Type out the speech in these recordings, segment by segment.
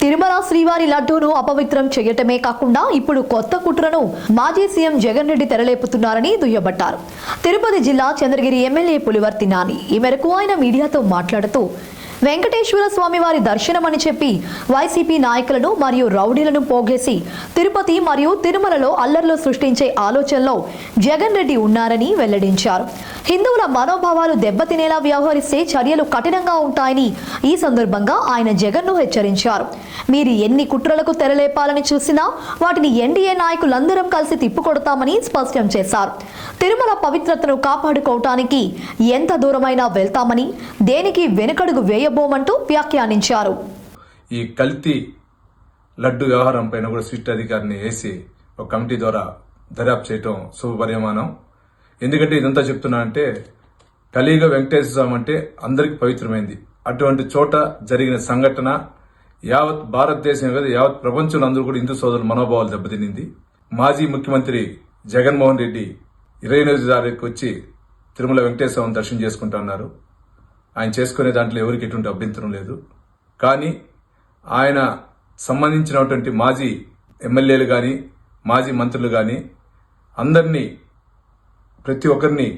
తిరుమల శ్రీవారి లడ్డూను అపవిత్రం చేయటమే కాకుండా ఇప్పుడు కొత్త కుట్రను మాజీ సీఎం జగన్ రెడ్డి తెరలేపుతున్నారని దుయ్యబట్టారు. తిరుపతి జిల్లా చంద్రగిరి ఎమ్మెల్యే పులివర్తి నాని ఈ మేరకు ఆయన మీడియాతో మాట్లాడుతూ వెంకటేశ్వర స్వామి వారి దర్శనమని చెప్పి వైసీపీ నాయకులను మరియు రౌడీలను పోగేసి తిరుపతి మరియు తిరుమలలో అల్లర్లు సృష్టించే ఆలోచనలో జగన్ రెడ్డి ఉన్నారని వెల్లడించారు. హిందువుల మనోభావాలు దెబ్బతినేలా వ్యవహరిస్తే చర్యలు కఠినంగా ఉంటాయని ఈ సందర్భంగా ఆయన జగన్ను హెచ్చరించారు. మీరు ఎన్ని కుట్రలకు తెరలేపాలని చూసినా వాటిని ఎన్డీఏ నాయకులందరం కలిసి తిప్పుకొడతామని స్పష్టం చేశారు. తిరుమల పవిత్రతను కాపాడుకోవటానికి ఎంత దూరమైనా వెళ్తామని దేనికి వెనుకడుగు వేయ వేయబోమంటూ వ్యాఖ్యానించారు. ఈ కల్తీ లడ్డు వ్యవహారం పైన కూడా సిట్ అధికారిని వేసి ఒక కమిటీ ద్వారా దర్యాప్తు చేయటం శుభపరిమాణం ఎందుకంటే ఇదంతా చెప్తున్నా అంటే కలియుగ వెంకటేశ్వర స్వామి అంటే అందరికి పవిత్రమైంది. అటువంటి చోట జరిగిన సంఘటన యావత్ భారతదేశం కదా యావత్ ప్రపంచంలో అందరూ కూడా హిందూ సోదరుల మనోభావాలు దెబ్బతినింది మాజీ ముఖ్యమంత్రి జగన్మోహన్ రెడ్డి ఇరవై ఎనిమిది తారీఖు వచ్చి తిరుమల వెంకటేశ్వర స్వామిని దర్శనం చేసుకుంటున్నారు ఆయన చేసుకునే దాంట్లో ఎవరికి ఎటువంటి అభ్యంతరం లేదు. కానీ ఆయన సంబంధించినటువంటి మాజీ ఎమ్మెల్యేలు కానీ మాజీ మంత్రులు కానీ అందరినీ ప్రతి ఒక్కరిని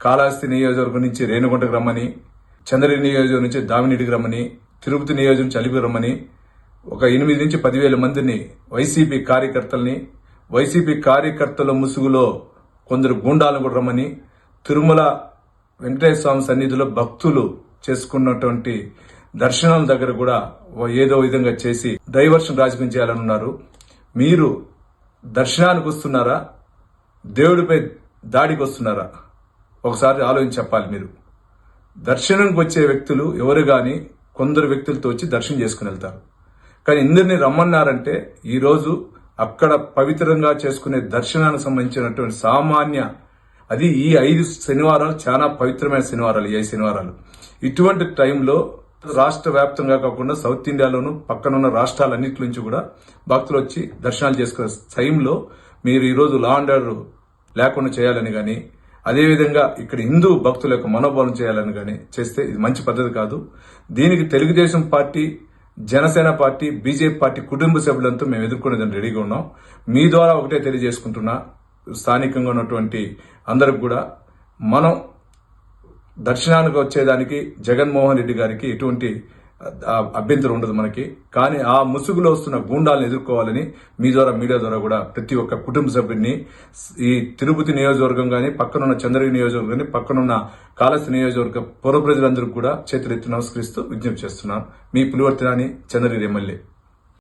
కాళహస్తి నియోజకవర్గం నుంచి రేణుగుంటకు రమ్మని చంద్రగిరి నియోజకవర్గం నుంచి దామినీడికి రమ్మని తిరుపతి నియోజకం నుంచి అలిపికి రమ్మని ఒక ఎనిమిది నుంచి పదివేల మందిని వైసీపీ కార్యకర్తల్ని వైసీపీ కార్యకర్తల ముసుగులో కొందరు గూండాలను కూడా రమ్మని తిరుమల వెంకటేశ్వర స్వామి సన్నిధిలో భక్తులు చేసుకున్నటువంటి దర్శనాల దగ్గర కూడా ఏదో విధంగా చేసి డైవర్షన్ రాజకీయం ఉన్నారు మీరు దర్శనానికి వస్తున్నారా? దేవుడిపై దాడికి వస్తున్నారా? ఒకసారి ఆలోచించి చెప్పాలి మీరు. దర్శనంకి వచ్చే వ్యక్తులు ఎవరు కానీ కొందరు వ్యక్తులతో వచ్చి దర్శనం చేసుకుని వెళ్తారు. కానీ ఇందరిని రమ్మన్నారంటే ఈరోజు అక్కడ పవిత్రంగా చేసుకునే దర్శనానికి సంబంధించినటువంటి సామాన్య అది ఈ ఐదు శనివారాలు చాలా పవిత్రమైన శనివారాలు ఈ శనివారాలు. ఇటువంటి టైంలో రాష్ట్ర వ్యాప్తంగా కాకుండా సౌత్ ఇండియాలోను పక్కనున్న రాష్ట్రాలన్నిటి నుంచి కూడా భక్తులు వచ్చి దర్శనాలు చేసుకునే టైంలో మీరు ఈరోజు లా అండ్ ఆర్డర్ లేకుండా చేయాలని కానీ అదేవిధంగా ఇక్కడ హిందూ భక్తుల యొక్క మనోభావం చేయాలని కానీ చేస్తే ఇది మంచి పద్ధతి కాదు. దీనికి Telugu Desam party Janasena party BJP party కుటుంబ సభ్యులంతా మేము ఎదుర్కొనేదాన్ని రెడీగా ఉన్నాం. మీ ద్వారా ఒకటే తెలియజేసుకుంటున్నా స్థానికంగా ఉన్నటువంటి అందరికి కూడా మనం దర్శనానికి వచ్చేదానికి జగన్మోహన్ రెడ్డి గారికి ఎటువంటి అభ్యంతరం ఉండదు మనకి. కానీ ఆ ముసుగులో వస్తున్న గూండాలను ఎదుర్కోవాలని మీ ద్వారా మీడియా ద్వారా కూడా ప్రతి ఒక్క కుటుంబ సభ్యుడిని ఈ తిరుపతి నియోజకవర్గం కానీ పక్కనున్న చంద్రగిరి నియోజకవర్గం కానీ పక్కనున్న కాళహస్తి నియోజకవర్గ పౌర ప్రజలందరూ కూడా చేతులెత్తి నమస్కరిస్తూ విజ్ఞప్తి చేస్తున్నాను. మీ పులివర్తినాని చంద్రగిరి ఎమ్మెల్యే.